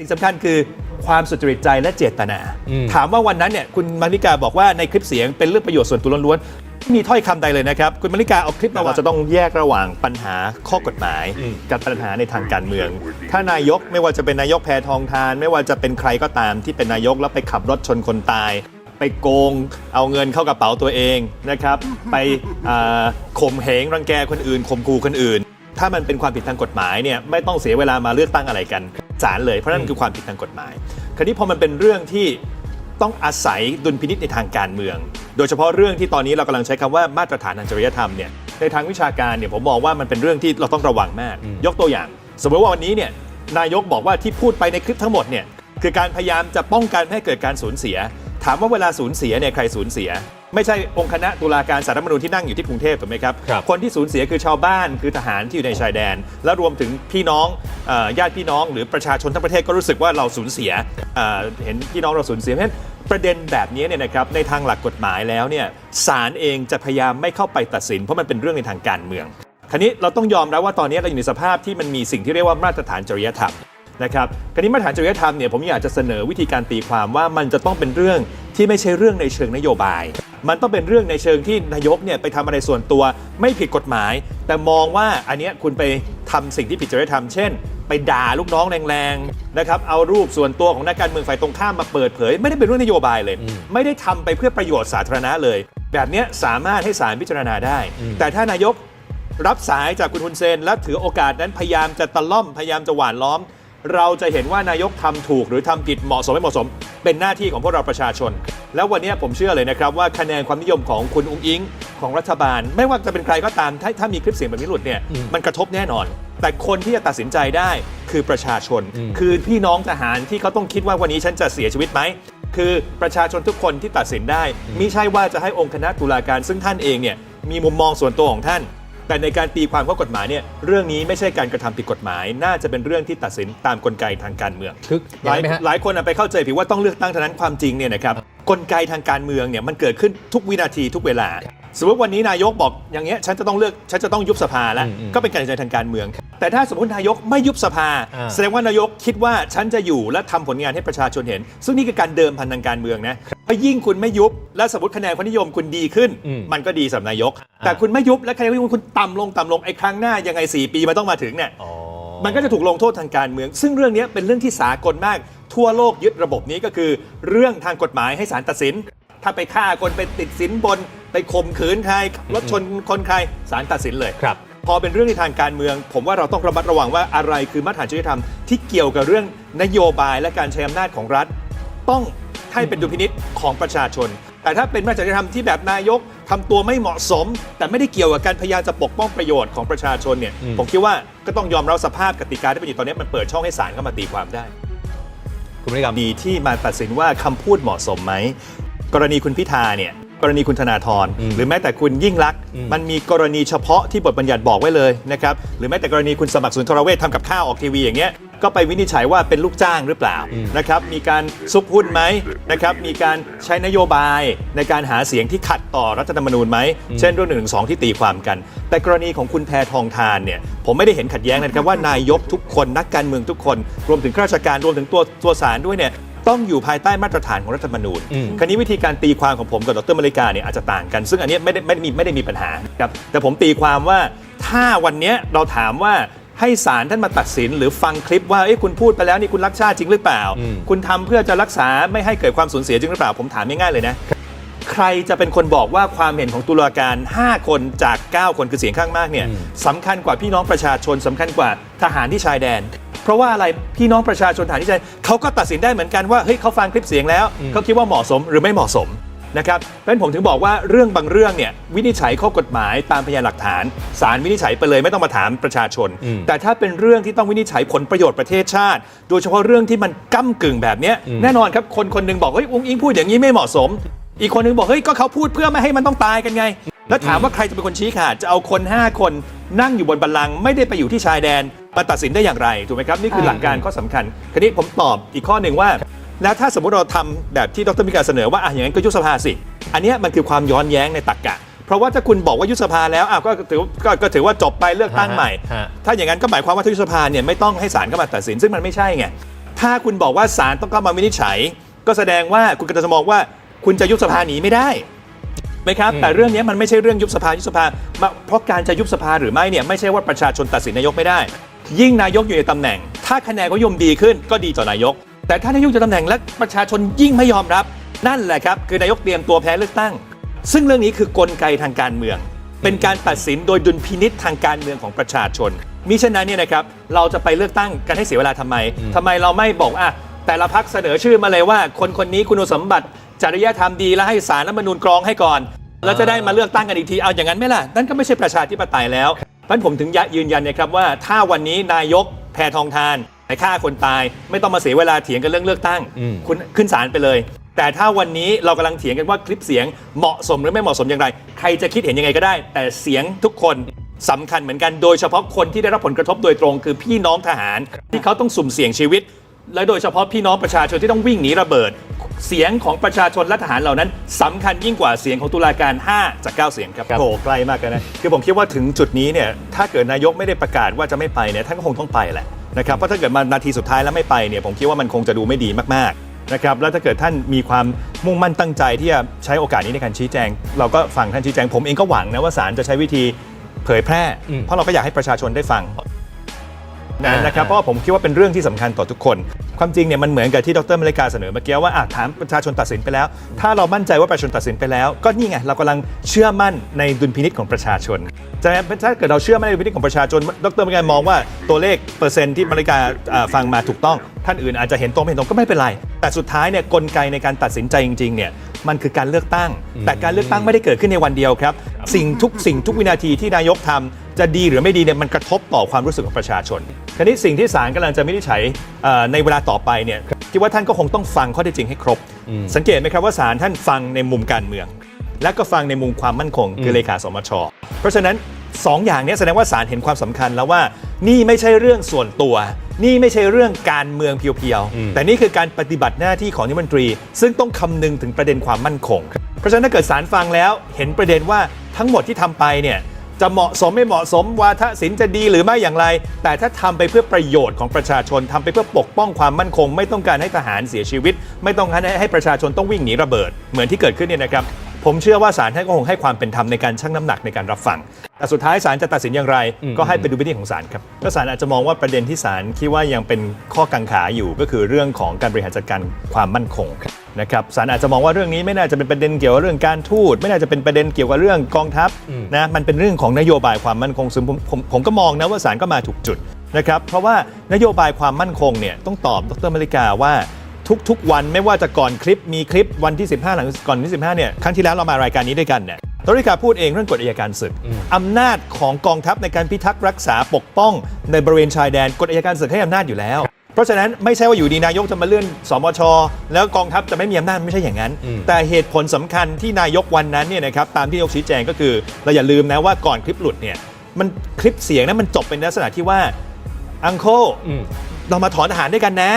สิ่งสำคัญคือความสุจริตใจและเจตนาอืมถามว่าวันนั้นเนี่ยคุณมาริกาบอกว่าในคลิปเสียงเป็นเรื่องประโยชน์ส่วนตัวล้วนๆไม่มีถ้อยคำใดเลยนะครับ คุณมาริกาเอาคลิปมาว่าจะต้องแยกระหว่างปัญหาข้อกฎหมาย กับปัญหาในทางการเมือง ถ้านายกไม่ว่าจะเป็นนายกแพทองทาน ไม่ว่าจะเป็นใครก็ตามที่เป็นนายกแล้วไปขับรถชนคนตาย ไปโกงเอาเงินเข้ากระเป๋าตัวเองนะครับ ไปอ่าข่มเหงรังแกคนอื่นข่มขู่คนอื่น ถ้ามันเป็นความผิดทางกฎหมายเนี่ยไม่ต้องเสียเวลามาเลือกตั้งอะไรกัน ศาลเลยเพราะนั่นคือความผิดทางกฎหมาย คราวนี้พอมันเป็นเรื่องที่ต้องอาศัยดุลพินิษในทางการเมือง โดยเฉพาะเรื่องที่ตอนนี้เรากำลังใช้คำว่ามาตรฐานทางจริยธรรมเนี่ยในทางวิชาการเนี่ยผมมองว่ามันเป็นเรื่องที่เราต้องระวังมาก ยกตัวอย่าง สมมติว่าวันนี้เนี่ยนายกบอกว่าที่พูดไปในคลิปทั้งหมดเนี่ยคือการพยายามจะป้องกันไม่ให้เกิดการสูญเสีย ถามว่าเวลาสูญเสียเนี่ยใครสูญเสีย ไม่ใช่องค์คณะตุลาการสารรัฐธรรมนูญที่นั่งอยู่ที่กรุงเทพถูกไหมครับครับ คนที่สูญเสียคือชาวบ้านคือทหารที่อยู่ในชายแดน และรวมถึงพี่น้องเอ่อญาติพี่น้อง หรือประชาชนทั้งประเทศก็รู้สึกว่าเราสูญเสียเอ่อเห็นพี่น้องเราสูญเสียเพราะฉะนั้นประเด็นแบบนี้เนี่ยนะครับในทางหลักกฎหมายแล้วเนี่ยศาลเองจะพยายามไม่เข้าไปตัดสิน เพราะมันเป็นเรื่องในทางการเมือง คราวนี้เราต้องยอมรับว่าตอนนี้เราอยู่ในสภาพที่มันมีสิ่งที่เรียกว่ามาตรฐานจริยธรรมนะครับคราวนี้มาตรฐานจริยธรรมเนี่ยผมอยากจะเสนอวิธีการตีความว่ามันจะต้องเป็นเรื่องที่ไม่ใช่เรื่องในเชิงนโยบาย มันต้องเป็นเรื่องในเชิงที่นายกเนี่ยไปทำอะไรส่วนตัวไม่ผิดกฎหมาย แต่มองว่าอันเนี้ยคุณไปทำสิ่งที่ผิดจริยธรรมเช่น ไปด่าลูกน้องแรงๆนะครับเอารูปส่วนตัวของนักการเมืองฝ่ายตรงข้ามมาเปิดเผย ไม่ได้เป็นเรื่องนโยบายเลย ไม่ได้ทำไปเพื่อประโยชน์สาธารณะเลย แบบเนี้ยสามารถให้ศาลพิจารณาได้ แต่ถ้านายกรับสายจากคุณฮุนเซน และถือโอกาสนั้นพยายามจะตะล่อมพยายามจะหว่านล้อม เราจะเห็นว่านายกทำถูกหรือทำผิดเหมาะสมไม่เหมาะสม เป็นหน้าที่ของพวกเราประชาชน แล้ววันนี้ผมเชื่อเลยนะครับว่าคะแนนความนิยมของคุณอุ้งอิงของรัฐบาล ไม่ว่าจะเป็นใครก็ตามถ้าถ้ามีคลิปเสียงแบบนี้หลุดเนี่ยมันกระทบแน่นอน แต่คนที่จะตัดสินใจได้คือประชาชน คือพี่น้องทหารที่เขาต้องคิดว่าวันนี้ฉันจะเสียชีวิตไหมคือประชาชนทุกคนที่ตัดสินได้มิใช่ว่าจะให้องค์คณะตุลาการซึ่งท่านเองเนี่ยมีมุมมองส่วนตัวของท่าน แต่ในการตีความข้อกฎหมายเนี่ยเรื่องนี้ไม่ใช่การกระทำผิดกฎหมาย น่าจะเป็นเรื่องที่ตัดสินตามกลไกทางการเมืองคือหลายเห็นไหมฮะหลายคนอะไปเข้าใจผิดว่าต้องเลือกตั้งเท่านั้นความจริงเนี่ยนะครับ กลไกทางการเมืองเนี่ยมันเกิดขึ้นทุกวินาทีทุกเวลา สมมติวันนี้นายกบอกอย่างเงี้ยฉันจะต้องเลือกฉันจะต้องยุบสภาแล้วอืมอืมก็เป็นการตัดสินใจทางการเมือง แต่ถ้าสมมตินายกไม่ยุบสภาอ่าแสดงว่านายกคิดว่าฉันจะอยู่และทำผลงานให้ประชาชนเห็น ซึ่งนี่คือการเดิมพันทางการเมืองนะเพราะยิ่งคุณไม่ยุบ และสมมติคะแนนความนิยมคุณดีขึ้นอืมมันก็ดีสำหรับนายก แต่คุณไม่ยุบและคะแนนความนิยมคุณต่ำลงต่ำลงไอ้ครั้งหน้ายังไง4ปีมันต้องมาถึงเนี่ยอ๋อมันก็จะถูกลงโทษทางการเมือง ซึ่งเรื่องนี้เป็นเรื่องที่สากลมาก ทั่วโลกยึดระบบนี้ก็คือ เรื่องทางกฎหมายให้ศาลตัดสิน ถ้าไปฆ่าคนไปติดสินบน ไปข่มขืนใครรถชนคนใครศาลตัดสินเลยครับพอเป็นเรื่องในทางการเมือง ผมว่าเราต้องระมัดระวังว่าอะไรคือมาตรฐานจริยธรรมที่เกี่ยวกับเรื่องนโยบายและการใช้อำนาจของรัฐ ต้องให้เป็นดุลพินิษของประชาชน แต่ถ้าเป็นมาตรฐานจริยธรรมที่แบบนายกทำตัวไม่เหมาะสม แต่ไม่ได้เกี่ยวกับการพยายามจะปกป้องประโยชน์ของประชาชนเนี่ยอืมผมคิดว่าก็ต้องยอมรับสภาพกติกาที่เป็นอยู่ตอนนี้มันเปิดช่องให้ศาลเข้ามาตีความได้ คุณบริกรรมดีที่มาตัดสินว่าคำพูดเหมาะสมไหม กรณีคุณพิธาเนี่ยกรณีคุณธนาธรอืมหรือแม้แต่คุณยิ่งลักษณ์อืมมันมีกรณีเฉพาะที่บทบัญญัติบอกไว้เลยนะครับหรือแม้แต่กรณีคุณสมัครสุนทรเวชทำกับข้าวออกทีวีอย่างเงี้ยก็ไปวินิจฉัยว่าเป็นลูกจ้างหรือเปล่านะครับมีการซุกหุ้นไหมนะครับมีการใช้นโยบายในการหาเสียงที่ขัดต่อรัฐธรรมนูญไหมเช่นเรื่องหนึ่งสองที่ตีความกัน แต่กรณีของคุณแพทองทานเนี่ยผมไม่ได้เห็นขัดแย้งนะครับว่านายกทุกคนนักการเมืองทุกคน รวมถึงข้าราชการรวมถึงตัวตัวศาลด้วยเนี่ยต้องอยู่ภายใต้มาตรฐานของรัฐธรรมนูญอืมคราวนี้วิธีการตีความของผมกับดรมาริกาเนี่ยอาจจะต่างกัน ซึ่งอันเนี้ยไม่ได้ไม่ได้มีไม่ได้มีปัญหาครับ แต่ผมตีความว่าถ้าวันเนี้ยเราถามว่า ให้ศาลท่านมาตัดสิน หรือฟังคลิปว่าเอ้ยคุณพูดไปแล้วนี่คุณรักชาติจริงหรือเปล่าอืมคุณทำเพื่อจะรักษาไม่ให้เกิดความสูญเสียจริงหรือเปล่าผมถามง่ายๆเลยนะ ใครจะเป็นคนบอกว่าความเห็นของตุลาการ 5 คนจาก 9 คนคือเสียงข้างมากเนี่ยอืมสำคัญกว่าพี่น้องประชาชนสำคัญกว่าทหารที่ชายแดน เพราะว่าอะไรพี่น้องประชาชนทหารที่ชายแดนเขาก็ตัดสินได้เหมือนกันว่าเฮ้ยเขาฟังคลิปเสียงแล้วเขาคิดว่าเหมาะสมหรือไม่เหมาะสม นะครับเพราะฉะนั้นผมถึงบอกว่าเรื่องบางเรื่องเนี่ยวินิจฉัยข้อกฎหมายตามพยานหลักฐานศาลวินิจฉัยไปเลยไม่ต้องมาถามประชาชน อืม แต่ถ้าเป็นเรื่องที่ต้องวินิจฉัยผลประโยชน์ประเทศชาติ โดยเฉพาะเรื่องที่มันก้ากึ่งแบบเนี้ยแน่นอนครับคนคนหนึงบอกเฮ้ยอุ้งอิงพูดอย่างนี้ไม่เหมาะสม อีกคนหนึงบอกเฮ้ยก็เขาพูดเพื่อไม่ให้มันต้องตายกันไง แล้วถามว่าใครจะเป็นคนชี้ขาดจะเอาคน 5 คนนั่งอยู่บนบัลลังก์ไม่ได้ไปอยู่ที่ชายแดนมาตัดสินได้อย่างไรถูกไหมครับนี่คือหลักการข้อสำคัญ คราวนี้ผมตอบอีกข้อหนึ่งว่า แล้วถ้าสมมุติเราทำแบบที่ดรมิกาเสนอว่าอะอย่างนั้นก็ยุบสภาสิ อันเนี้ยมันคือความย้อนแย้งในตรรกะ เพราะว่าถ้าคุณบอกว่ายุบสภาแล้วอะก็ถือก็ก็ถือว่าจบไปเลือกตั้งใหม่ฮะถ้าอย่างนั้นก็หมายความว่าถ้ายุบสภาเนี่ยไม่ต้องให้ศาลเข้ามาตัดสินซึ่งมันไม่ใช่ไงถ้ถ้าคุณบอกว่าศาลต้องเข้ามาวินิจฉัย ก็แสดงว่าคุณกำลังจะมองว่าคุณจะยุบสภาหนีไม่ได้ไหมครับแต่เรื่องนี้มันไม่ใช่เรื่องยุบสภายุบสภามาเพราะการจะยุบสภาหรือไม่เนี่ยไม่ใช่ว่าประชาชนตัดสินนายกไม่ได้ ยิ่งนายกอยู่ในตำแหน่ง ถ้าคะแนนเขายมดีขึ้นก็ดีต่อนายก แต่ถ้านายกอยู่ในตำแหน่งและประชาชนยิ่งไม่ยอมรับ นั่นแหละครับ คือนายกเตรียมตัวแพ้เลือกตั้ง ซึ่งเรื่องนี้คือกลไกทางการเมือง เป็นการตัดสินโดยดุลพินิษทางการเมืองของประชาชนมิฉะนั้นเนี่ยนะครับเราจะไปเลือกตั้งกันให้เสียเวลาทำไมทำไมเราไม่บอกว่าอะแต่ละพักเสนอชื่อมาเลยว่า คนคนนี้คุณสมบัติจริยธรรมดีแล้วให้สารรัฐธรรมนูญกรองให้ก่อน แล้วจะได้มาเลือกตั้งกันอีกทีเอาอย่างนั้นไหมล่ะนั่นก็ไม่ใช่ประชาธิปไตยแล้วเพราะฉะนั้นผมถึงยืนยันนะครับว่าถ้าวันนี้นายกแพทองทาน ไปฆ่าคนตายไม่ต้องมาเสียเวลาเถียงกันเรื่องเลือกตั้ง อืม คุณขึ้นศาลไปเลย แต่ถ้าวันนี้เรากำลังเถียงกันว่าคลิปเสียงเหมาะสมหรือไม่เหมาะสมอย่างไร ใครจะคิดเห็นยังไงก็ได้ แต่เสียงทุกคนสำคัญเหมือนกันโดยเฉพาะคนที่ได้รับผลกระทบโดยตรง คือพี่น้องทหาร ที่เขาต้องสุ่มเสี่ยงชีวิต และโดยเฉพาะพี่น้องประชาชนที่ต้องวิ่งหนีระเบิด เสียงของประชาชนและทหารเหล่านั้นสำคัญยิ่งกว่าเสียงของตุลาการ 5 จาก 9 เสียงครับครับโหใกล้มากเลยนะ คือผมคิดว่าถึงจุดนี้เนี่ย ถ้าเกิดนายกไม่ได้ประกาศว่าจะไม่ไปเนี่ย ท่านก็คงต้องไปแหละ นะครับเพราะถ้าเกิดมานาทีสุดท้ายแล้วไม่ไปเนี่ยผมคิดว่ามันคงจะดูไม่ดีมากๆนะครับแล้วถ้าเกิดท่านมีความมุ่งมั่นตั้งใจที่จะใช้โอกาสนี้ในการชี้แจง เราก็ฟังท่านชี้แจง ผมเองก็หวังนะว่าศาลจะใช้วิธีเผยแพร่อืมเพราะเราก็อยากให้ประชาชนได้ฟัง นะอ่านนะครับเพราะว่าผมคิดว่าเป็นเรื่องที่สำคัญต่อทุกคน ความจริงเนี่ยมันเหมือนกับที่ดรมเลกาเสนอเมื่อกี้ว่าอะถามประชาชนตัดสินไปแล้ว ถ้าเรามั่นใจว่าประชาชนตัดสินไปแล้ว ก็นี่ไงเรากำลังเชื่อมั่นในดุลพินิจของประชาชนจะถ้าเกิดเราเชื่อมั่นในดุลพินิจของประชาชน ดรมเลกามองว่าตัวเลขเปอร์เซ็นต์ที่มเลกาอ่าฟังมาถูกต้อง ท่านอื่นอาจจะเห็นตรงไม่เห็นตรงก็ไม่เป็นไร แต่สุดท้ายเนี่ยกลไกในการตัดสินใจจริงๆเนี่ยมันคือการเลือกตั้ง แต่การเลือกตั้งไม่ได้เกิดขึ้นในวันเดียวครับ สิ่งทุกสิ่งทุกวินาทีที่นายกทำจะดีหรือไม่ดีเนี่ยมันกระทบต่อความรู้สึกของประชาชน คราวนี้สิ่งที่ศาลกำลังจะไม่ได้ใช้เอ่อในเวลาต่อไปเนี่ยคิดว่าท่านก็คงต้องฟังข้อเท็จจริงให้ครบ สังเกตไหมครับว่าศาลท่านฟังในมุมการเมือง และก็ฟังในมุมความมั่นคง คือเลขาสมช เพราะฉะนั้นสองอย่างเนี้แสดงว่าศาลเห็นความสำคัญแล้วว่านี่ไม่ใช่เรื่องส่วนตัว นี่ไม่ใช่เรื่องการเมืองเพียวๆ แต่นี่คือการปฏิบัติหน้าที่ของนายกรัฐมนตรี ซึ่งต้องคำนึงถึงประเด็นความมั่นคง เพราะฉะนั้นถ้าเกิดศาลฟังแล้วเห็นประเด็นว่าทั้งหมดที่ทำไปเนี่ย จะเหมาะสมไม่เหมาะสมวาทศิลป์จะดีหรือไม่อย่างไร แต่ถ้าทำไปเพื่อประโยชน์ของประชาชนทำไปเพื่อปกป้องความมั่นคง ไม่ต้องการให้ทหารเสียชีวิต ไม่ต้องการให้ให้ประชาชนต้องวิ่งหนีระเบิด เหมือนที่เกิดขึ้นเนี่ยนะครับผมเชื่อว่าศาลท่านก็คงให้ความเป็นธรรมในการชั่งน้ำหนักในการรับฟัง แต่สุดท้ายศาลจะตัดสินอย่างไร ก็ให้เป็นดุลพินิจของศาลครับก็ศาลอาจจะมองว่าประเด็นที่ศาลคิดว่ายังเป็นข้อกังขาอยู่ก็คือเรื่องของการบริหารจัดการความมั่นคง นะครับศาลอาจจะมองว่าเรื่องนี้ไม่น่าจะเป็นประเด็นเกี่ยวกับเรื่องการทูต ไม่น่าจะเป็นประเด็นเกี่ยวกับเรื่องกองทัพนะมันเป็นเรื่องของนโยบายความมั่นคงซึ่งผมผมผมก็มองนะว่าศาลก็มาถูกจุดนะครับเพราะว่านโยบายความมั่นคงเนี่ยต้องตอบดรมาริกาว่าทุกๆ วันไม่ว่าจะก่อนคลิปมีคลิปวันที่ 15 หลังก่อนที่ 15 เนี่ยครั้งที่แล้วเรามารายการนี้ด้วยกันเนี่ยตริกาพูดเองเรื่องกฎอัยการศึก อำนาจของกองทัพในการพิทักษ์รักษาปกป้องในบริเวณชายแดนกฎอัยการศึกให้อำนาจอยู่แล้ว เพราะฉะนั้นไม่ใช่ว่าอยู่ดีนายกจะมาเลื่อนสมช แล้วกองทัพจะไม่มีอำนาจไม่ใช่อย่างนั้น แต่เหตุผลสำคัญที่นายกวันนั้นเนี่ยนะครับตามที่นายกชี้แจงก็คือ เราอย่าลืมนะว่าก่อนคลิปหลุดเนี่ยมันคลิปเสียงนั้นมันจบเป็นลักษณะที่ว่าอังโคอืมเรามาถอนทหารด้วยกันนะ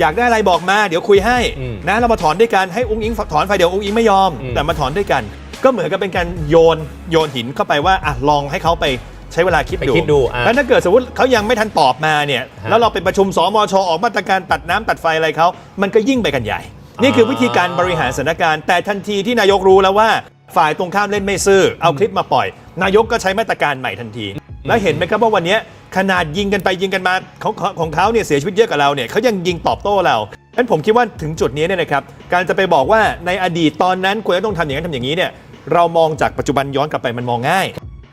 อยากได้อะไรบอกมาเดี๋ยวคุยให้อืมนะเรามาถอนด้วยกันให้อุ้งอิงถอนไฟเดี๋ยวอุ้งอิงไม่ยอมอืมแต่มาถอนด้วยกัน ก็เหมือนกับเป็นการโยนโยนหินเข้าไปว่าอะลองให้เขาไป ใช้เวลาคิดไปดูคิดดูอะ แล้วถ้าเกิดสมมติเขายังไม่ทันตอบมาเนี่ยฮะแล้วเราไปประชุมสมชออกมาตรการตัดน้ำตัดไฟอะไรเขามันก็ยิ่งไปกันใหญ่ นี่คือวิธีการบริหารสถานการณ์แต่ทันทีที่นายกรู้แล้วว่า ฝ่ายตรงข้ามเล่นไม่ซื่อเอาคลิปมาปล่อย นายกก็ใช้มาตรการใหม่ทันที แล้วเห็นไหมครับว่าวันเนี้ยขนาดยิงกันไปยิงกันมาของของของเขาเนี่ยเสียชีวิตเยอะกว่าเราเนี่ยเขายังยิงตอบโต้เราฉะนั้นผมคิดว่าถึงจุดนี้เนี่ยนะครับการจะไปบอกว่าในอดีตตอนนั้นควรจะต้องทำอย่างนั้นทำอย่างนี้เนี่ยเรามองจากปัจจุบันย้อนกลับไปมันมองง่าย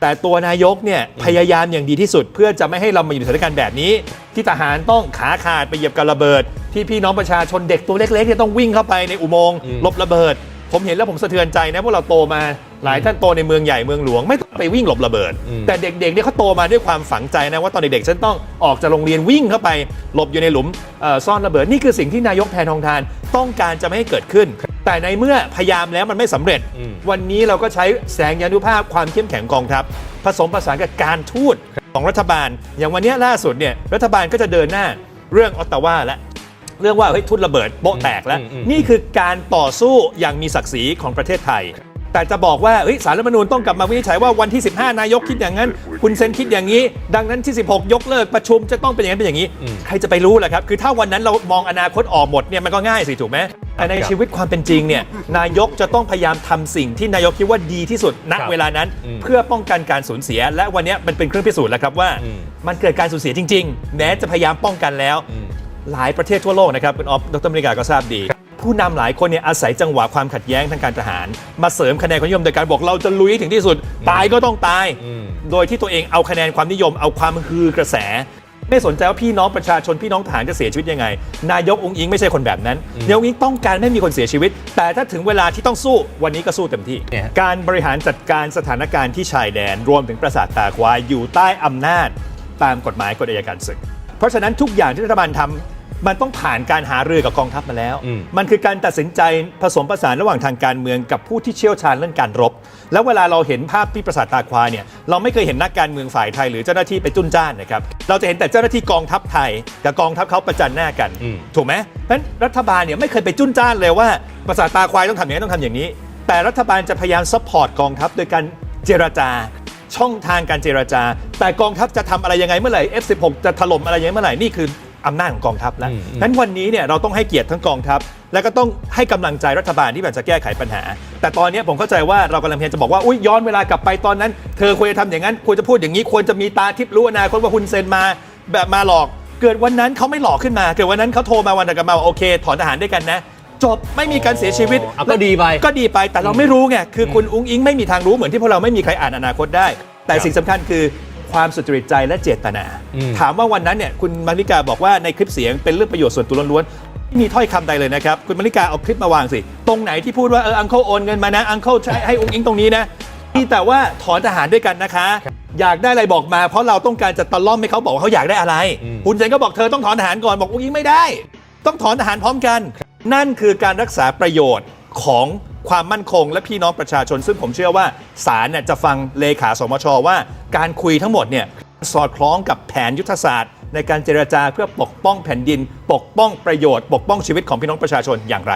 แต่ตัวนายกเนี่ยพยายามอย่างดีที่สุด เพื่อจะไม่ให้เรามาอยู่ในสถานการณ์แบบนี้ ที่ทหารต้องขาขาดไปเหยียบกับระเบิด ที่พี่น้องประชาชนเด็กตัวเล็กๆเนี่ยต้องวิ่งเข้าไปในอุโมงค์อืมหลบระเบิด ผมเห็นแล้วผมสะเทือนใจนะพวกเราโตมาหลายท่านโตในเมืองใหญ่เมืองหลวงไม่ต้องไปวิ่งหลบระเบิดอืมแต่เด็กๆเนี่ยเขาโตมาด้วยความฝังใจนะว่าตอนเด็กๆฉันต้องออกจากโรงเรียนวิ่งเข้าไปหลบอยู่ในหลุมเอ่อซ่อนระเบิดนี่คือสิ่งที่นายกแพทองทานต้องการจะไม่ให้เกิดขึ้น แต่ในเมื่อพยายามแล้วมันไม่สำเร็จ อืม วันนี้เราก็ใช้แสงยานุภาพความเข้มแข็งกองทัพผสมผสานกับการทูตของรัฐบาล อย่างวันนี้ล่าสุดเนี่ยรัฐบาลก็จะเดินหน้าเรื่องออตตาวาและ เรื่องว่าเฮ้ยทุนระเบิดโป๊ะแตกแล้ว อืมอืม นี่คือการต่อสู้อย่างมีศักดิ์ศรีของประเทศไทย แต่จะบอกว่าเอ้ยสารรัฐธรรมนูญต้องกลับมาวินิจฉัยว่าวันที่ 15 นายกคิดอย่างนั้น คุณเซนคิดอย่างนี้ ดังนั้นที่ 16 ยกเลิกประชุมจะต้องเป็นอย่างนั้นเป็นอย่างนี้ ใครจะไปรู้ล่ะครับ คือถ้าวันนั้นเรามองอนาคตออกหมดเนี่ยมันก็ง่ายสิถูกไหม แต่ในครับชีวิตความเป็นจริงเนี่ยนายกจะต้องพยายามทำสิ่งที่นายกคิดว่าดีที่สุดณครับเวลานั้นอืมเพื่อป้องกันการสูญเสีย และวันเนี้ยมันเป็นเครื่องพิสูจน์แล้วครับว่าอืมมันเกิดการสูญเสียจริง ๆ แม้จะพยายามป้องกันแล้วอืมหลายประเทศทั่วโลกนะครับคุณออฟดรมริกาก็ทราบดี ผู้นำหลายคนเนี่ยอาศัยจังหวะความขัดแย้งทางการทหาร มาเสริมคะแนนความนิยมโดยการบอกเราจะลุยให้ถึงที่สุดตายก็ต้องตายอืมโดยที่ตัวเองเอาคะแนนความนิยมเอาความฮือกระแส ไม่สนใจว่าพี่น้องประชาชนพี่น้องทหารจะเสียชีวิตยังไง นายกองค์อิงไม่ใช่คนแบบนั้นนายกองค์อิงต้องการไม่มีคนเสียชีวิต แต่ถ้าถึงเวลาที่ต้องสู้วันนี้ก็สู้เต็มที่ เนี่ยฮะการบริหารจัดการสถานการณ์ที่ชายแดน รวมถึงปราสาทตาควายอยู่ใต้อำนาจตามกฎหมายกฎอัยการศึก เพราะฉะนั้นทุกอย่างที่รัฐบาลทำ มันต้องผ่านการหารือกับกองทัพมาแล้วอืมมันคือการตัดสินใจผสมผสานระหว่างทางการเมืองกับผู้ที่เชี่ยวชาญเรื่องการรบ แล้วเวลาเราเห็นภาพที่ปราสาทตาควายเนี่ยเราไม่เคยเห็นนักการเมืองฝ่ายไทยหรือเจ้าหน้าที่ไปจุนจ้านนะครับเราจะเห็นแต่เจ้าหน้าที่กองทัพไทยกับกองทัพเขาประจันหน้ากันอืมถูกไหมเพราะฉะนั้นรัฐบาลเนี่ยไม่เคยไปจุนจ้านเลยว่าปราสาทตาควายต้องทำอย่างนี้ต้องทำอย่างนี้ แต่รัฐบาลจะพยายามซัพพอร์ตกองทัพโดยการเจรจาช่องทางการเจรจา แต่กองทัพจะทำอะไรยังไงเมื่อไหร่ F16 จะถล่มอะไรยังไงเมื่อไหร่นี่คือ อำนาจของกองทัพแล้วอืมอืมนั้นวันนี้เนี่ยเราต้องให้เกียรติทั้งกองทัพ แล้วก็ต้องให้กำลังใจรัฐบาลที่แบบจะแก้ไขปัญหา แต่ตอนนี้ผมเข้าใจว่าเรากำลังพยายามจะบอกว่าอุ้ยย้อนเวลากลับไปตอนนั้น เธอควรจะทำอย่างนั้นควรจะพูดอย่างนี้ควรจะมีตาทิพย์รู้อนาคตว่าคุณเซนมาแบบมาหลอก เกิดวันนั้นเขาไม่หลอกขึ้นมา เกิดวันนั้นเขาโทรมาวันเดียวกันมาว่าโอเค ถอนทหารด้วยกันนะจบไม่มีการเสียชีวิตเอาก็ดีไปก็ดีไปแต่เราไม่รู้ไงคือคุณอุ้งอิงไม่มีทางรู้เหมือนที่พวกเราไม่มีใครอ่านอนาคตได้ แต่ครับสิ่งสำคัญคือ ความสุจริตใจและเจตนาอืมถามว่าวันนั้นเนี่ยคุณมาริกาบอกว่าในคลิปเสียงเป็นเรื่องประโยชน์ส่วนตัวล้วนๆไม่มีถ้อยคำใดเลยนะครับ คุณมาริกาเอาคลิปมาวางสิ ตรงไหนที่พูดว่าเอออังเคิลโอนเงินมานะอังเคิลใช้ให้อุ้งอิงตรงนี้นะมีแต่ว่าถอนทหารด้วยกันนะคะ อยากได้อะไรบอกมา เพราะเราต้องการจะตะล่อมให้เขาบอกว่าเขาอยากได้อะไรอืมคุณเซนก็บอกเธอต้องถอนทหารก่อนบอกอุ้งอิงไม่ได้ ต้องถอนทหารพร้อมกัน นั่นคือการรักษาประโยชน์ของ ความมั่นคงและพี่น้องประชาชน ซึ่งผมเชื่อว่าศาลเนี่ยจะฟังเลขาสมชว่า การคุยทั้งหมดเนี่ยสอดคล้องกับแผนยุทธศาสตร์ ในการเจรจาเพื่อปกป้องแผ่นดิน ปกป้องประโยชน์ ปกป้องชีวิตของพี่น้องประชาชนอย่างไร